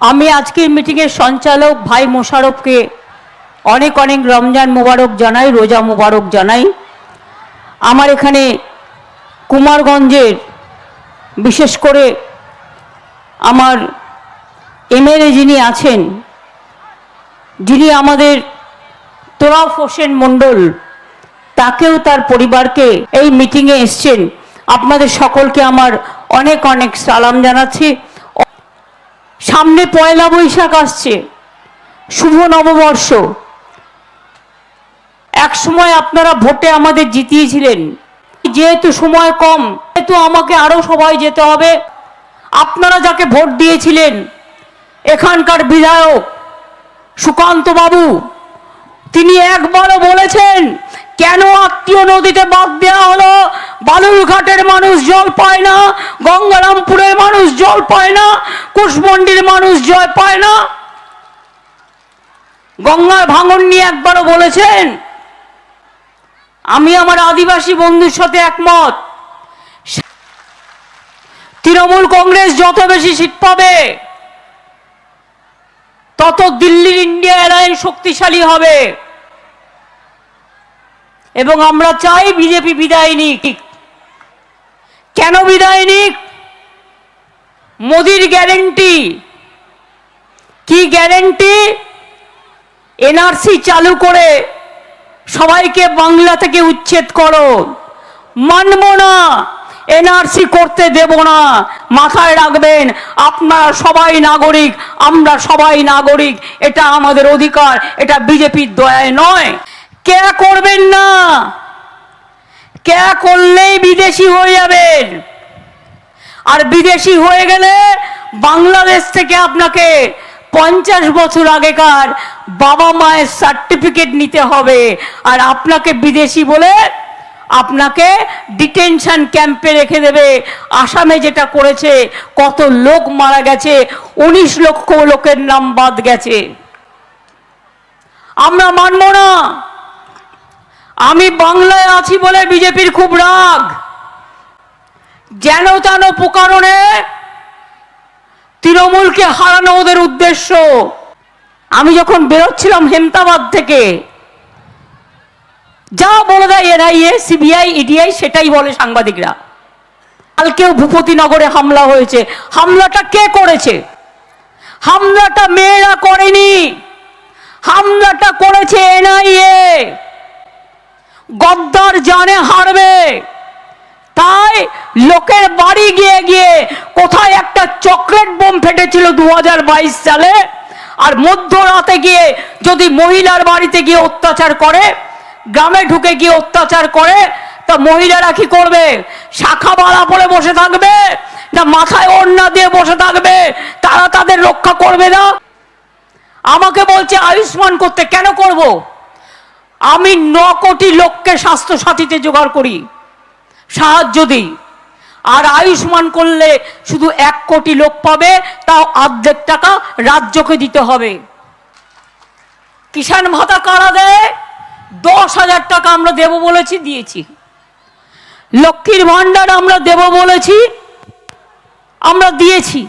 আমি আজকের মিটিংয়ের সঞ্চালক ভাই মোশারফকে অনেক অনেক রমজান মোবারক জানাই, রোজা মোবারক জানাই। আমার এখানে কুমারগঞ্জের বিশেষ করে আমার এমএলএ যিনি আছেন, যিনি আমাদের তোরাফ হোসেন মণ্ডল, তাকেও তার পরিবারকে এই মিটিংয়ে এসছেন। আপনাদের সকলকে আমার অনেক অনেক সালাম জানাচ্ছি। সামনে পয়লা বৈশাখ আসছে। শুভ নববর্ষ। এক সময় আপনারা ভোটে আমাদের জিতিয়েছিলেন। যেহেতু সময় কম যেহেতু আমাকে আরও সবাই যেতে হবে। আপনারা যাকে ভোট দিয়েছিলেন, এখানকার বিধায়ক সুকান্ত বাবু, তিনি একবারও বলেছেন, কেন আত্মীয় নদীতে বাদ দেওয়া হলো? বালুরঘাটের মানুষ জল পায় না, গঙ্গারামপুরের মানুষ জল পায় না, কুশমন্ডির মানুষ জল পায় না। গঙ্গার ভাঙন নিয়ে একবারও বলেছেন, আমি আমার আদিবাসী বন্ধুর সাথে একমত। তৃণমূল কংগ্রেস যত বেশি সিট পাবে, তত দিল্লির ইন্ডিয়া অ্যালায়েন্স শক্তিশালী হবে। এবং আমরা চাই বিজেপি বিদায় নিক। কেন বিদায় নিক? মোদির গ্যারেন্টি। কি গ্যারেন্টি? এনআরসি চালু করে সবাইকে বাংলা থেকে উচ্ছেদ করো। মানব না, এনআরসি করতে দেব না। মাথায় রাখবেন, আপনারা সবাই নাগরিক, আমরা সবাই নাগরিক। এটা আমাদের অধিকার, এটা বিজেপির দয়ায় নয়। কে করবেন না? কে করলেই বিদেশি হয়ে যাবেন আর বিদেশি হয়ে গেলে বাংলাদেশ থেকে আপনাকে পঞ্চাশ বছর আগেকার বাবা মায়ের সার্টিফিকেট নিতে হবে। আর আপনাকে বিদেশি বলে আপনাকে ডিটেনশন ক্যাম্পে রেখে দেবে। আসামে যেটা করেছে, কত লোক মারা গেছে, উনিশ লক্ষ লোকের নাম বাদ গেছে। আমরা মানব না। আমি বাংলায় আছি বলে বিজেপির খুব রাগ। যেন তেন প্রকারণে তৃণমূলকে হারানো ওদের উদ্দেশ্য। আমি যখন বেরোচ্ছিলাম হেমতাবাদ থেকে, যা বলে দেয় এনআইএ, সিবিআই, ইডিআই, সেটাই বলে সাংবাদিকরা। কালকেও ভূপতিনগরে হামলা হয়েছে। হামলাটা কে করেছে? হামলাটা মেয়েরা করেনি। হামলাটা করেছে এনআইএ। গদ্দার জানে হারবে। তাই লোকের বাড়ি গিয়ে গিয়ে কোথায় একটা চকলেট বোম ফেটেছিল দু হাজার বাইশ সালে, আর মধ্যরাতে গিয়ে যদি মহিলার বাড়িতে গিয়ে অত্যাচার করে, গ্রামে ঢুকে গিয়ে অত্যাচার করে, তা মহিলারা কি করবে? শাখা বাড়া পরে বসে থাকবে? না মাথায় ওড়না দিয়ে বসে থাকবে? তারা তাদের রক্ষা করবে না? আমাকে বলছে, আয়ুষ্মান করতে কেন করব? আমি ন কোটি লোককে স্বাস্থ্য সাথীতে জোগাড় করি, সাহায্য দিই। আর আয়ুষ্মান করলে শুধু এক কোটি লোক পাবে, তাও অর্ধেক টাকা রাজ্যকে দিতে হবে। কিষাণ ভাতা কারা দেয়? দশ হাজার টাকা আমরা দেব বলেছি, দিয়েছি। লক্ষ্মীর ভাণ্ডার আমরা দেব বলেছি, আমরা দিয়েছি।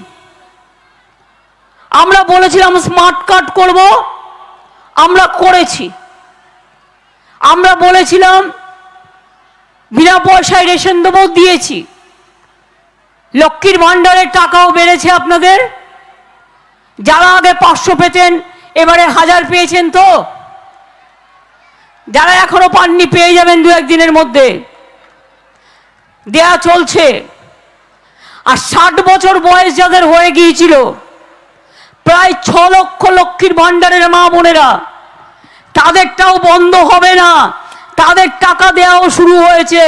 আমরা বলেছিলাম স্মার্ট কার্ড করব, আমরা করেছি। আমরা বলেছিলাম, বিনা পয়সায় রেশন দেবো দিয়েছি। লক্ষ্মীর ভাণ্ডারের টাকাও বেড়েছে আপনাদের। যারা আগে পাঁচশো পেতেন, এবারে হাজার পেয়েছেন তো? যারা এখনও পাননি, পেয়ে যাবেন দু একদিনের মধ্যে। দেয়া চলছে। আর ষাট বছর বয়স যাদের হয়ে গিয়েছিল, প্রায় ছ লক্ষ লক্ষ্মীর ভাণ্ডারের মা বোনেরা তাদেরটাও বন্ধ হবে না। তাদের টাকা দেওয়াও শুরু হয়েছে।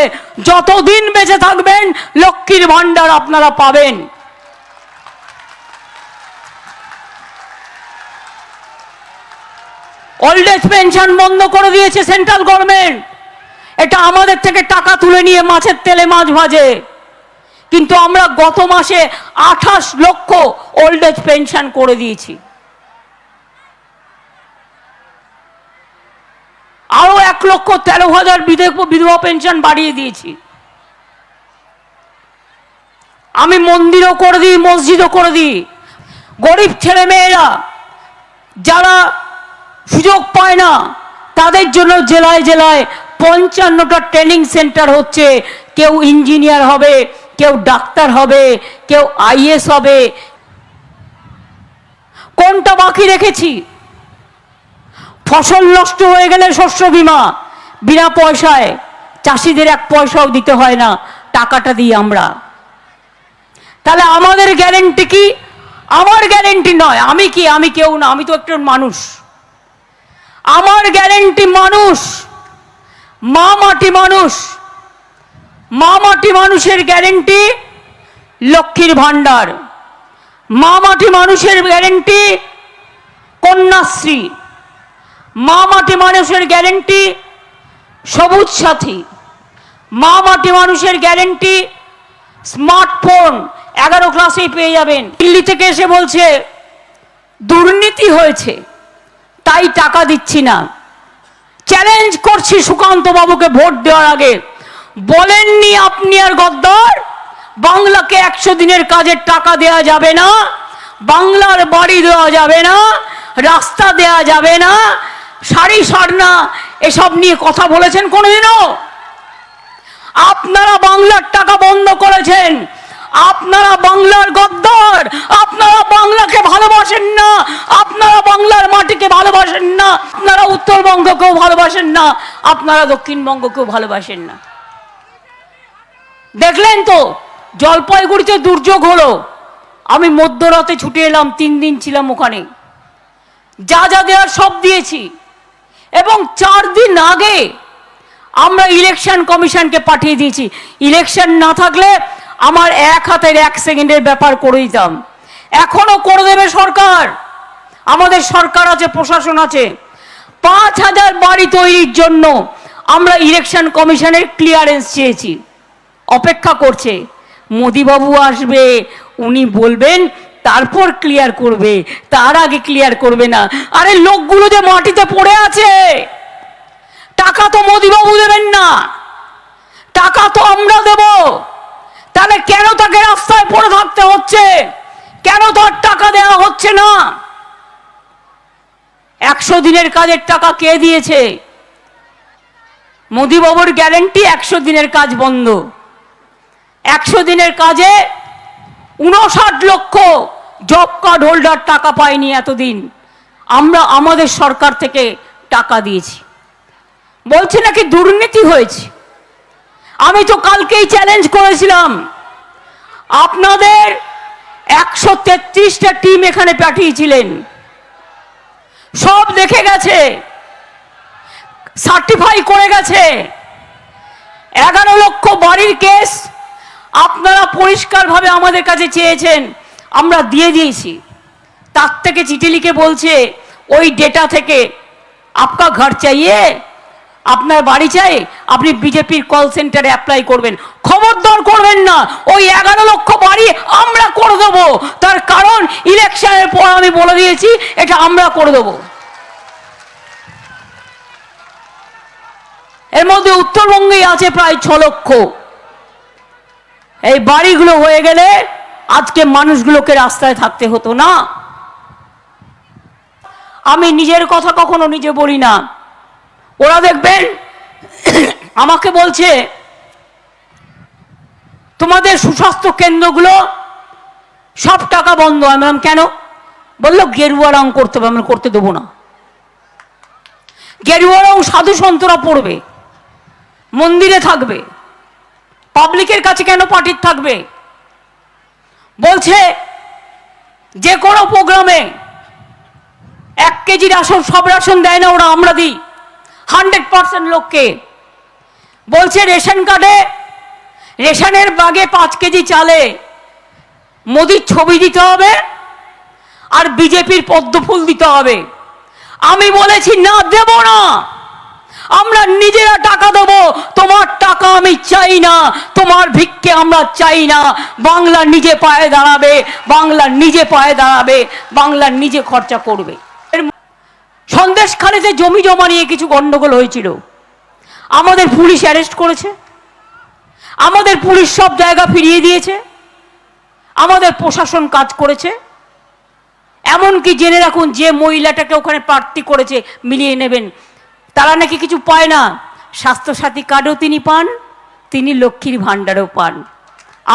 যতদিন বেঁচে থাকবেন, লক্ষ্মীর ভাণ্ডার আপনারা পাবেন। ওল্ড এজ পেনশন বন্ধ করে দিয়েছে সেন্ট্রাল গভর্নমেন্ট এটা আমাদের থেকে টাকা তুলে নিয়ে মাছের তেলে মাছ ভাজে। কিন্তু আমরা গত মাসে আঠাশ লক্ষ ওল্ড এজ পেনশন করে দিয়েছি আরও এক লক্ষ তেরো হাজার বিধবা পেনশন বাড়িয়ে দিয়েছি। আমি মন্দিরও করে দিই, মসজিদও করে দিই। গরিব ছেলেমেয়েরা যারা সুযোগ পায় না, তাদের জন্য জেলায় জেলায় পঞ্চান্নটা ট্রেনিং সেন্টার হচ্ছে। কেউ ইঞ্জিনিয়ার হবে, কেউ ডাক্তার হবে, কেউ আইএস হবে। কোনটা বাকি রেখেছি? ফসল নষ্ট হয়ে গেলে শস্য বীমা। বিনা পয়সায় চাষিদের এক পয়সাও দিতে হয় না, টাকাটা দিই আমরা। তাহলে আমাদের গ্যারেন্টি কি? আমার গ্যারেন্টি নয়, আমি কি? আমি কেউ না, আমি তো একজন মানুষ। আমার গ্যারেন্টি মানুষ, মা মাটি মানুষ। মা মাটি মানুষের গ্যারেন্টি লক্ষ্মীর ভাণ্ডার। মা মাটি মানুষের গ্যারেন্টি কন্যাশ্রী। মা মাটি মানুষের গ্যারেন্টি সবুজ সাথী। মা মাটি মানুষের গ্যারেন্টি স্মার্টফোন। এগারো ক্লাসেই পেয়ে যাবেন। দিল্লি থেকে এসে বলছে, দুর্নীতি হয়েছে, তাই টাকা দিচ্ছি না। চ্যালেঞ্জ করছি সুকান্ত বাবুকে ভোট দেওয়ার আগে। বলেননি আপনি আর গদ্দার, বাংলাকে একশো দিনের কাজের টাকা দেওয়া যাবে না, বাংলার বাড়ি দেওয়া যাবে না, রাস্তা দেওয়া যাবে না শাড়ি সারনা এসব নিয়ে কথা বলেছেন কোনোদিনও? আপনারা বাংলার টাকা বন্ধ করেছেন। আপনারা বাংলার গদ্দার। আপনারা বাংলাকে ভালোবাসেন না। আপনারা বাংলার মাটিকে ভালোবাসেন না। আপনারা উত্তরবঙ্গকেও ভালোবাসেন না। আপনারা দক্ষিণবঙ্গকেও ভালোবাসেন না। দেখলেন তো, জলপাইগুড়িতে দুর্যোগ হলো। আমি মধ্যরাতে ছুটে এলাম, তিন দিন ছিলাম ওখানে। যা যা দেওয়ার সব দিয়েছি। এবং চার দিন আগে আমরা ইলেকশন কমিশনকে পাঠিয়ে দিয়েছি। ইলেকশন না থাকলে আমার এক হাতের এক সেকেন্ডের ব্যাপার করে দিতাম। এখনও করে দেবে সরকার। আমাদের সরকার আছে, প্রশাসন আছে। পাঁচ হাজার বাড়ি তৈরির জন্য আমরা ইলেকশন কমিশনের ক্লিয়ারেন্স চেয়েছি। অপেক্ষা করছে। মোদিবাবু আসবে, উনি বলবেন তারপর ক্লিয়ার করবে, তার আগে ক্লিয়ার করবে না। আরে লোকগুলো যে মাটিতে পড়ে আছে, টাকা তো মোদিবাবু দেবেন না। টাকা তো আমরা দেব। তাহলে কেন তাকে রাস্তায় পড়ে থাকতে হচ্ছে? কেন তার টাকা দেওয়া হচ্ছে না? একশো দিনের কাজের টাকা কে দিয়েছে? মোদিবাবুর গ্যারেন্টি একশো দিনের কাজ বন্ধ। একশো দিনের কাজে উনষাট লক্ষ জব কার্ড হোল্ডার টাকা পায়নি এতদিন। আমরা আমাদের সরকার থেকে টাকা দিয়েছি। বলছে নাকি দুর্নীতি হয়েছে। আমি তো কালকেই চ্যালেঞ্জ করেছিলাম। আপনাদের একশো তেত্রিশটা টিম এখানে পাঠিয়েছিলেন। সব দেখে গেছে। সার্টিফাই করে গেছে। এগারো লক্ষ বাড়ির কেস আপনারা পরিষ্কারভাবে আমাদের কাছে চেয়েছেন, আমরা দিয়ে দিয়েছি। তার থেকে চিঠি লিখে বলছে, ওই ডেটা থেকে আপকা ঘর চাইয়ে, আপনার বাড়ি চাই, আপনি বিজেপির কল সেন্টারে অ্যাপ্লাই করবেন। খবরদার করবেন না, ওই এগারো লক্ষ বাড়ি আমরা করে দেবো। তার কারণ ইলেকশনের পর আমি বলে দিয়েছি, এটা আমরা করে দেবো। এর মধ্যে উত্তরবঙ্গেই আছে প্রায় ছ লক্ষ। এই বাড়িগুলো হয়ে গেলে আজকে মানুষগুলোকে রাস্তায় থাকতে হতো না। আমি নিজের কথা কখনো নিজে বলি না। ওরা দেখবেন, আমাকে বলছে, তোমাদের সুস্বাস্থ্য কেন্দ্রগুলো সব টাকা বন্ধ। আমি বললাম, কেন? বলল, গেরুয়া রং করতে হবে। আমরা করতে দেবো না। গেরুয়া রং সাধু সন্তরা পড়বে, মন্দিরে থাকবে। পাবলিকের কাছে কেন পার্টির থাকবে? বলছে, যে কোনো প্রোগ্রামে এক কেজি রাশন সব রাশন দেয় না ওরা, আমরা দিই। হান্ড্রেড পার্সেন্ট লোককে। বলছে, রেশন কার্ডে, রেশনের বাগে পাঁচ কেজি চালে মোদির ছবি দিতে হবে আর বিজেপির পদ্ম ফুল দিতে হবে। আমি বলেছি, না, দেব না। আমরা নিজেরা টাকা দেবো। তোমার টাকা আমি চাই না। তোমার ভিক্ষে আমরা চাই না। বাংলা নিজে পায়ে দাঁড়াবে। বাংলা নিজে পায়ে দাঁড়াবে। বাংলা নিজে খরচা করবে। সন্দেশখালিতে জমি জমা নিয়ে কিছু গন্ডগোল হয়েছিল। আমাদের পুলিশ অ্যারেস্ট করেছে। আমাদের পুলিশ সব জায়গা ফিরিয়ে দিয়েছে। আমাদের প্রশাসন কাজ করেছে। এমনকি জেনে রাখুন, যে মহিলাটাকে ওখানে প্রার্থী করেছে, মিলিয়ে নেবেন তারা নাকি কিছু পায় না। স্বাস্থ্যসাথী কার্ডও তিনি পান, তিনি লক্ষ্মীর ভাণ্ডারও পান।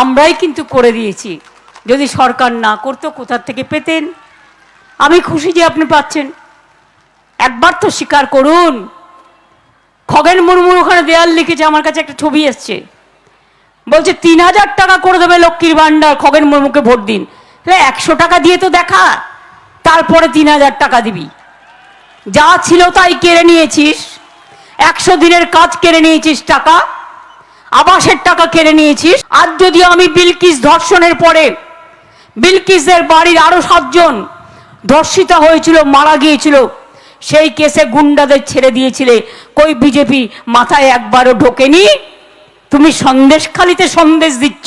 আমরাই কিন্তু করে দিয়েছি। যদি সরকার না করতো কোথার থেকে পেতেন? আমি খুশি যে আপনি পাচ্ছেন। একবার তো স্বীকার করুন। খগেন মুর্মুর ওখানে দেয়াল লিখেছে, আমার কাছে একটা ছবি এসছে। বলছে, তিন হাজার টাকা করে দেবে লক্ষ্মীর ভাণ্ডার, খগেন মুর্মুকে ভোট দিন। একশো টাকা দিয়ে তো দেখা, তারপরে তিন হাজার টাকা দিবি। যা ছিল তাই কেড়ে নিয়েছিস। একশো দিনের কাজ কেড়ে নিয়েছিস টাকা, আবাসের টাকা কেড়ে নিয়েছিস। আর যদি আমি বিলকিস ধর্ষণের পরে বিলকিসের বাড়ির আরও সাতজন ধর্ষিতা হয়েছিল, মারা গিয়েছিল, সেই কেসে গুন্ডাদের ছেড়ে দিয়েছিলে। কই বিজেপি মাথায় একবারও ঢোকেনি? তুমি সন্দেশখালিতে সন্দেশ দিচ্ছ।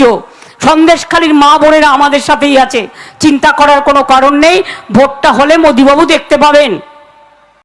সন্দেশখালির মা বোনেরা আমাদের সাথেই আছে। চিন্তা করার কোনো কারণ নেই। ভোটটা হলে মোদিবাবু দেখতে পাবেন।